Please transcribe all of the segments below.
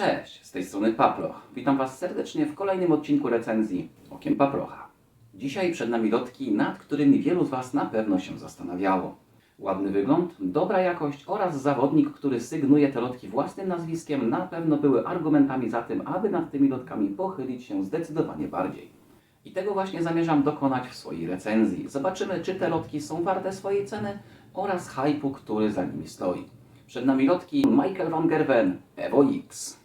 Cześć, z tej strony Paploch. Witam Was serdecznie w kolejnym odcinku recenzji Okiem Paplocha. Dzisiaj przed nami lotki, nad którymi wielu z Was na pewno się zastanawiało. Ładny wygląd, dobra jakość oraz zawodnik, który sygnuje te lotki własnym nazwiskiem, na pewno były argumentami za tym, aby nad tymi lotkami pochylić się zdecydowanie bardziej. I tego właśnie zamierzam dokonać w swojej recenzji. Zobaczymy, czy te lotki są warte swojej ceny oraz hypu, który za nimi stoi. Przed nami lotki Michael van Gerwen Evo X.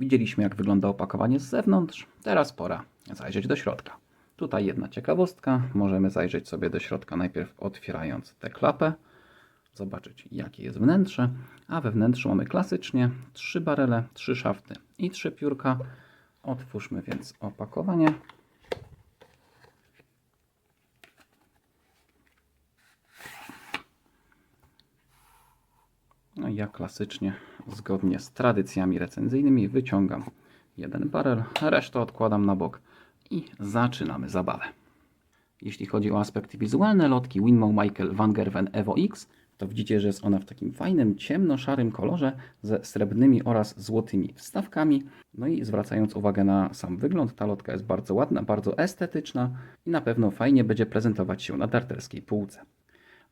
Widzieliśmy, jak wygląda opakowanie z zewnątrz. Teraz pora zajrzeć do środka. Tutaj jedna ciekawostka. Możemy zajrzeć sobie do środka najpierw otwierając tę klapę, zobaczyć jakie jest wnętrze. A we wnętrzu mamy klasycznie trzy barele, trzy szafty i trzy piórka. Otwórzmy więc opakowanie. Ja klasycznie, zgodnie z tradycjami recenzyjnymi, wyciągam jeden barel, resztę odkładam na bok i zaczynamy zabawę. Jeśli chodzi o aspekty wizualne lotki Winmow Michael Van Gerwen Evo X, to widzicie, że jest ona w takim fajnym, ciemno-szarym kolorze ze srebrnymi oraz złotymi wstawkami. No i zwracając uwagę na sam wygląd, ta lotka jest bardzo ładna, bardzo estetyczna i na pewno fajnie będzie prezentować się na darterskiej półce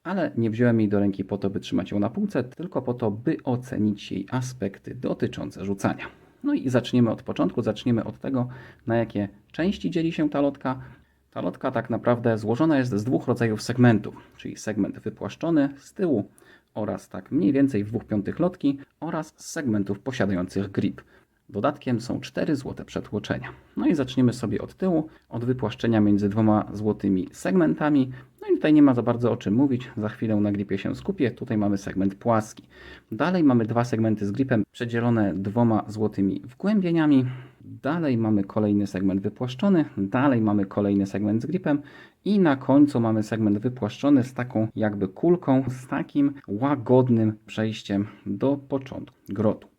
ale nie wziąłem jej do ręki po to, by trzymać ją na półce, tylko po to, by ocenić jej aspekty dotyczące rzucania. No i zaczniemy od początku, zaczniemy od tego, na jakie części dzieli się ta lotka. Ta lotka tak naprawdę złożona jest z dwóch rodzajów segmentów, czyli segment wypłaszczony z tyłu oraz tak mniej więcej dwóch piątych lotki oraz segmentów posiadających grip. Dodatkiem są cztery złote przetłoczenia. No i zaczniemy sobie od tyłu, od wypłaszczenia między dwoma złotymi segmentami. No i tutaj nie ma za bardzo o czym mówić, za chwilę na gripie się skupię. Tutaj mamy segment płaski. Dalej mamy dwa segmenty z gripem przedzielone dwoma złotymi wgłębieniami. Dalej mamy kolejny segment wypłaszczony, dalej mamy kolejny segment z gripem i na końcu mamy segment wypłaszczony z taką jakby kulką, z takim łagodnym przejściem do początku grotu.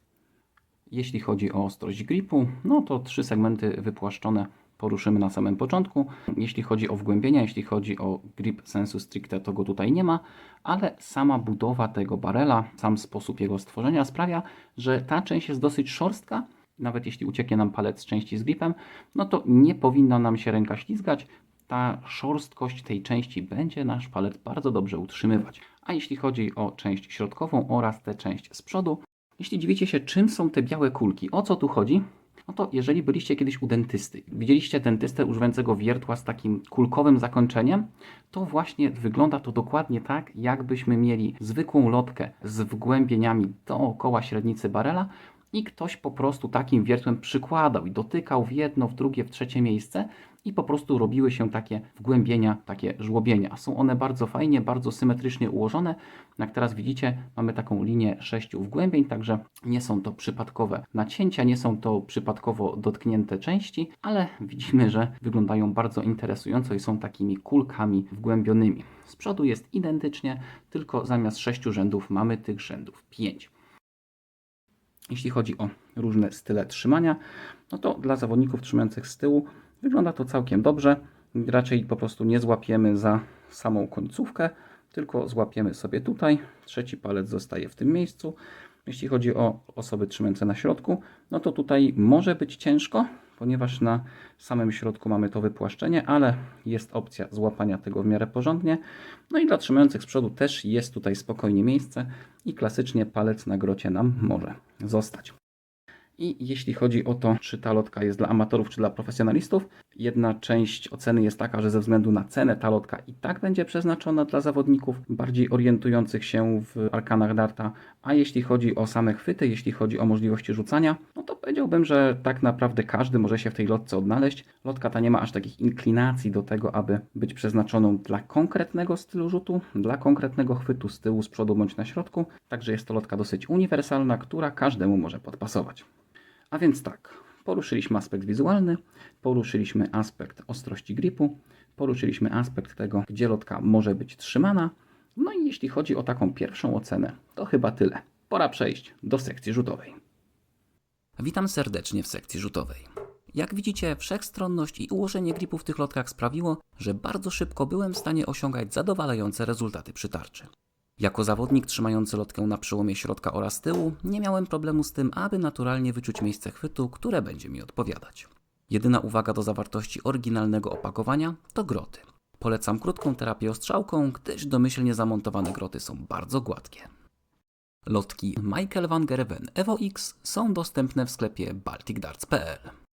Jeśli chodzi o ostrość gripu, no to trzy segmenty wypłaszczone poruszymy na samym początku. Jeśli chodzi o wgłębienia, jeśli chodzi o grip sensu stricte, to go tutaj nie ma, ale sama budowa tego barela, sam sposób jego stworzenia sprawia, że ta część jest dosyć szorstka. Nawet jeśli ucieknie nam palec z części z gripem, no to nie powinna nam się ręka ślizgać. Ta szorstkość tej części będzie nasz palec bardzo dobrze utrzymywać. A jeśli chodzi o część środkową oraz tę część z przodu, jeśli dziwicie się, czym są te białe kulki, o co tu chodzi, no to jeżeli byliście kiedyś u dentysty, widzieliście dentystę używającego wiertła z takim kulkowym zakończeniem, to właśnie wygląda to dokładnie tak, jakbyśmy mieli zwykłą lotkę z wgłębieniami dookoła średnicy barela i ktoś po prostu takim wiertłem przykładał i dotykał w jedno, w drugie, w trzecie miejsce i po prostu robiły się takie wgłębienia, takie żłobienia. Są one bardzo fajnie, bardzo symetrycznie ułożone. Jak teraz widzicie, mamy taką linię sześciu wgłębień, także nie są to przypadkowe nacięcia, nie są to przypadkowo dotknięte części, ale widzimy, że wyglądają bardzo interesująco i są takimi kulkami wgłębionymi. Z przodu jest identycznie, tylko zamiast sześciu rzędów mamy tych rzędów pięć. Jeśli chodzi o różne style trzymania, no to dla zawodników trzymających z tyłu wygląda to całkiem dobrze. Raczej po prostu nie złapiemy za samą końcówkę, tylko złapiemy sobie tutaj. Trzeci palec zostaje w tym miejscu. Jeśli chodzi o osoby trzymające na środku, no to tutaj może być ciężko, ponieważ na samym środku mamy to wypłaszczenie, ale jest opcja złapania tego w miarę porządnie. No i dla trzymających z przodu też jest tutaj spokojnie miejsce i klasycznie palec na grocie nam może zostać. I jeśli chodzi o to, czy ta lotka jest dla amatorów, czy dla profesjonalistów, jedna część oceny jest taka, że ze względu na cenę ta lotka i tak będzie przeznaczona dla zawodników bardziej orientujących się w arkanach darta, a jeśli chodzi o same chwyty, jeśli chodzi o możliwości rzucania, no to powiedziałbym, że tak naprawdę każdy może się w tej lotce odnaleźć. Lotka ta nie ma aż takich inklinacji do tego, aby być przeznaczoną dla konkretnego stylu rzutu, dla konkretnego chwytu z tyłu, z przodu bądź na środku, także jest to lotka dosyć uniwersalna, która każdemu może podpasować. A więc tak, poruszyliśmy aspekt wizualny, poruszyliśmy aspekt ostrości gripu, poruszyliśmy aspekt tego, gdzie lotka może być trzymana. No i jeśli chodzi o taką pierwszą ocenę, to chyba tyle. Pora przejść do sekcji rzutowej. Witam serdecznie w sekcji rzutowej. Jak widzicie, wszechstronność i ułożenie gripu w tych lotkach sprawiło, że bardzo szybko byłem w stanie osiągać zadowalające rezultaty przy tarczy. Jako zawodnik trzymający lotkę na przełomie środka oraz tyłu, nie miałem problemu z tym, aby naturalnie wyczuć miejsce chwytu, które będzie mi odpowiadać. Jedyna uwaga do zawartości oryginalnego opakowania to groty. Polecam krótką terapię ostrzałką, gdyż domyślnie zamontowane groty są bardzo gładkie. Lotki Michael van Gerven Evo X są dostępne w sklepie balticdarts.pl.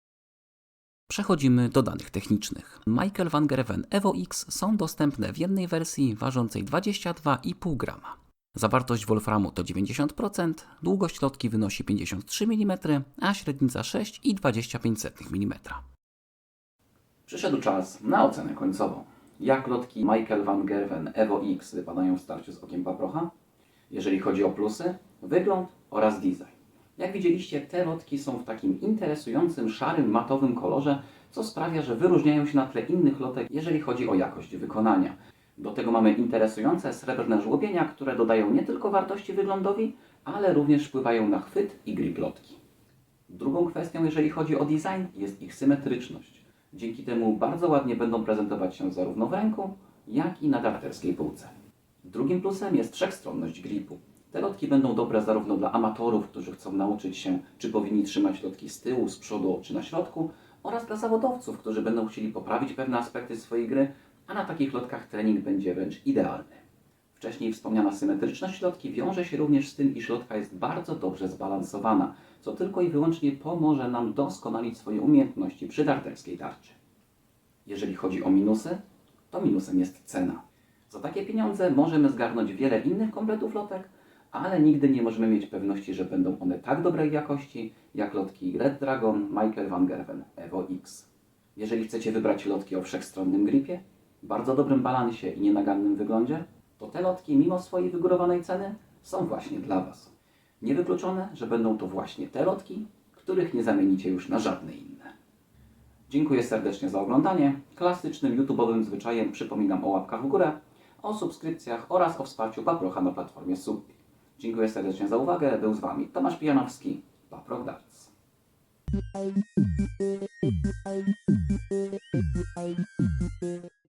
Przechodzimy do danych technicznych. Michael van Gerven Evo X są dostępne w jednej wersji ważącej 22,5 grama. Zawartość wolframu to 90%, długość lotki wynosi 53 mm, a średnica 6,25 mm. Przyszedł czas na ocenę końcową. Jak lotki Michael van Gerven Evo X wypadają w starciu z okiem paprocha? Jeżeli chodzi o plusy, wygląd oraz design. Jak widzieliście, te lotki są w takim interesującym, szarym, matowym kolorze, co sprawia, że wyróżniają się na tle innych lotek, jeżeli chodzi o jakość wykonania. Do tego mamy interesujące srebrne żłobienia, które dodają nie tylko wartości wyglądowi, ale również wpływają na chwyt i grip lotki. Drugą kwestią, jeżeli chodzi o design, jest ich symetryczność. Dzięki temu bardzo ładnie będą prezentować się zarówno w ręku, jak i na darterskiej półce. Drugim plusem jest wszechstronność gripu. Te lotki będą dobre zarówno dla amatorów, którzy chcą nauczyć się, czy powinni trzymać lotki z tyłu, z przodu, czy na środku, oraz dla zawodowców, którzy będą chcieli poprawić pewne aspekty swojej gry, a na takich lotkach trening będzie wręcz idealny. Wcześniej wspomniana symetryczność lotki wiąże się również z tym, iż lotka jest bardzo dobrze zbalansowana, co tylko i wyłącznie pomoże nam doskonalić swoje umiejętności przy darterskiej tarczy. Jeżeli chodzi o minusy, to minusem jest cena. Za takie pieniądze możemy zgarnąć wiele innych kompletów lotek, ale nigdy nie możemy mieć pewności, że będą one tak dobrej jakości, jak lotki Red Dragon Michael van Gerven Evo X. Jeżeli chcecie wybrać lotki o wszechstronnym gripie, bardzo dobrym balansie i nienagannym wyglądzie, to te lotki, mimo swojej wygórowanej ceny, są właśnie dla Was. Niewykluczone, że będą to właśnie te lotki, których nie zamienicie już na żadne inne. Dziękuję serdecznie za oglądanie. Klasycznym YouTube'owym zwyczajem przypominam o łapkach w górę, o subskrypcjach oraz o wsparciu Paprocha na platformie Subpi. Dziękuję serdecznie za uwagę. Był z Wami Tomasz Pijanowski, Paproch Darts.